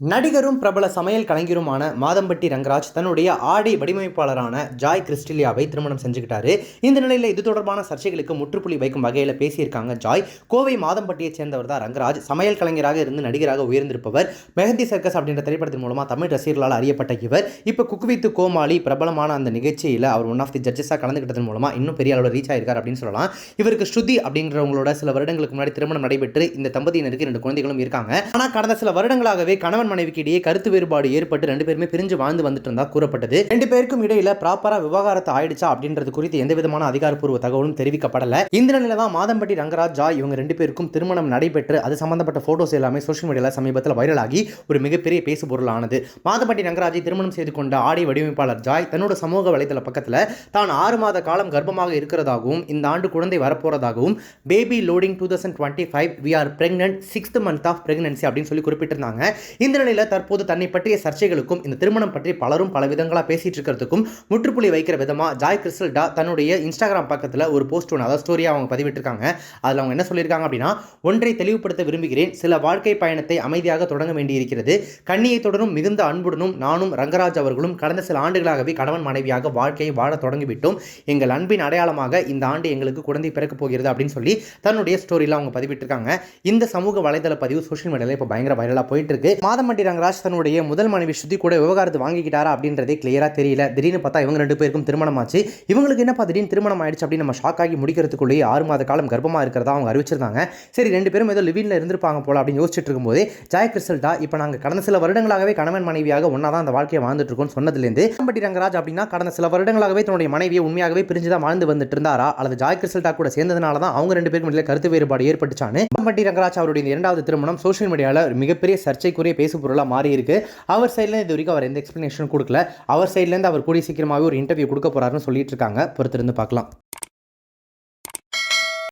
நடிகரும் பிரபல சமையல் கலைஞருமான மாதம்பட்டி ரங்கராஜ் தன்னுடைய ஆடை வடிவமைப்பாளரான ஜாய் கிறிஸ்டிலியாவை திருமணம் செஞ்சுக்கிட்டாரு. இந்த நிலையில் இது தொடர்பான சர்ச்சைகளுக்கு முற்றுப்புள்ளி வைக்கும் வகையில் பேசியிருக்காங்க ஜாய். கோவை மாதம்பட்டியைச் சேர்ந்தவர் தான் ரங்கராஜ். சமையல் கலைஞராக இருந்து நடிகராக உயர்ந்திருப்பவர். மெஹந்தி சர்க்கஸ் அப்படின்ற திரைப்படத்தின் மூலமாக தமிழ் ரசிகர்களால் அறியப்பட்ட இவர். இப்போ குக்வித்து கோமாளி பிரபலமான அந்த நிகழ்ச்சியில் அவர் ஒன் ஆஃப் தி ஜட்ஜஸாக கலந்துக்கிட்டதன் மூலமாக இன்னும் பெரிய அளவில் ரீச் ஆயிருக்கார் அப்படின்னு சொல்லலாம். இவருக்கு ஸ்ருதி அப்படின்றவங்களோட சில வருடங்களுக்கு முன்னாடி திருமணம் நடைபெற்று இந்த தம்பதியினருக்கு ரெண்டு குழந்தைகளும் இருக்காங்க. ஆனால் கடந்த சில வருடங்களாகவே கணவன் மனைவிக்கு இடையே கருத்து வேறுபாடு ஏற்பட்டு ரெண்டு பேருமே பிரிஞ்சு வாழ்ந்து வந்துட்டு இருந்தா கூறப்பட்டது. ரெண்டு பேருக்கும் இடையில ப்ராப்பரா விவகாரத்தை ஆயிடுச்சா அப்படின்றது குறித்து எந்த விதமான அதிகாரப்பூர்வ தகவலும் தெரிவிக்கப்படல. இந்த நிலையில தான் மாதம்பட்டி ரங்கராஜ் ஜாய் இவங்க ரெண்டு பேருக்கும் திருமணம் நடைபெற்று அது சம்பந்தப்பட்ட போட்டோஸ் எல்லாமே சோஷியல் மீடியால சமீபத்தில் வைரலாகி ஒரு மிகப்பெரிய பேசு பொருளானது. மாதம்பட்டி ரங்கராஜை திருமணம் செய்து கொண்ட ஆடை வடிவமைப்பாளர் ஜாய் தன்னோட சமூக வலைதள பக்கத்தில் தான் ஆறு மாத காலம் கர்ப்பமாக இருக்கிறதாகவும் இந்த ஆண்டு குழந்தை வரப்போறதாகவும் baby loading two thousand twenty five we are pregnant sixth month of pregnancy அப்படின்னு சொல்லி குறிப்பிட்டிருந்தாங்க. இந்த நிலையில் தற்போது தன்னை பற்றிய சர்ச்சைகளுக்கும் இந்த திருமணம் பற்றி பலரும் பல விதங்களாக பேசிட்டு இருக்கிறதுக்கும் முற்றுப்புள்ளி வைக்கிற விதமாக ஜாய் கிறிஸ்டல்டா தன்னுடைய இன்ஸ்டாகிராம் பக்கத்தில் ஒரு போஸ்ட் ஒன்று அதாவது ஸ்டோரியாக அவங்க பதிவிட்டிருக்காங்க. அதில் அவங்க என்ன சொல்லியிருக்காங்க அப்படின்னா ஒன்றை தெளிவுபடுத்த விரும்புகிறேன். சில வாழ்க்கை பயணத்தை அமைதியாக தொடங்க வேண்டியிருக்கிறது. கண்ணியை தொடரும் மிகுந்த அன்புடனும் நானும் ரங்கராஜ் அவர்களும் கடந்த சில ஆண்டுகளாகவே கணவன் மனைவியாக வாழ்க்கையை வாழ தொடங்கிவிட்டோம். எங்கள் அன்பின் அடையாளமாக இந்த ஆண்டு எங்களுக்கு குழந்தை பிறக்கப் போகிறது அப்படின்னு சொல்லி தன்னுடைய ஸ்டோரியில் அவங்க பதிவிட்டிருக்காங்க. இந்த சமூக வலைதள பதிவு சோஷியல் மீடியாவில் இப்போ பயங்கர வைரலாக போயிட்டு இருக்கு. மாதம்பட்டி ரங்கராஜ் தன்னுடைய முதல் மனைவி ஸ்ருதி கூட விவகாரத்தை வாங்கிக்கிட்டாரா அப்படின்றதே கிளியராக தெரியல. திடீர்னு பார்த்தா இவங்க ரெண்டு பேருக்கும் திருமணம் ஆச்சு. இவங்களுக்கு என்னப்பா திடீர்னு திருமணம் ஆயிடுச்சு அப்படின்னு நம்ம ஷாக் ஆகி முடிக்கிறதுக்குள்ளேயே ஆறு மாத காலம் கர்ப்பமாக இருக்கிறதா அவங்க அறிவிச்சிருந்தாங்க. சரி ரெண்டு பேரும் ஏதோ லிவினில் இருந்திருப்பாங்க போல அப்படின்னு யோசிச்சுட்டு இருக்கும்போது ஜாய் கிறிஸ்டல்டா இப்போ நாங்கள் கடந்த சில வருடங்களாகவே கணவன் மனைவியாக ஒன்றா தான் அந்த வாழ்க்கையை வாழ்ந்துட்டு இருக்கோம்னு சொன்னதுலேருந்து மாதம்பட்டி ரங்கராஜ் அப்படின்னா கடந்த சில வருடங்களாகவே தன்னுடைய மனைவியை உண்மையாகவே பிரிஞ்சு தான் வாழ்ந்து வந்துட்டு இருந்தாரா அல்லது ஜாய் கிறிஸ்டல்டா கூட சேர்ந்ததுனால தான் அவங்க ரெண்டு பேருக்கும் இடையில கருத்து வேறுபாடு ஏற்பட்டுச்சான்னு? மாதம்பட்டி ரங்கராஜ் அவருடைய இரண்டாவது திருமணம் சோஷியல் மீடியாவில் மிகப்பெரிய சர்ச்சைக்குரிய பேச பொருளாக மாறி இருக்கு. அவர் சைட்லேருந்து இது வரைக்கும் அவர் எந்த எக்ஸ்ப்ளனேஷனும் கொடுக்கல. அவர் சைட்லேருந்து அவர் கூடிய சீக்கிரமாகவே ஒரு இன்டர்வியூ கொடுக்க போறாருன்னு சொல்லிட்டு இருக்காங்க. பொறுத்திருந்து பார்க்கலாம்.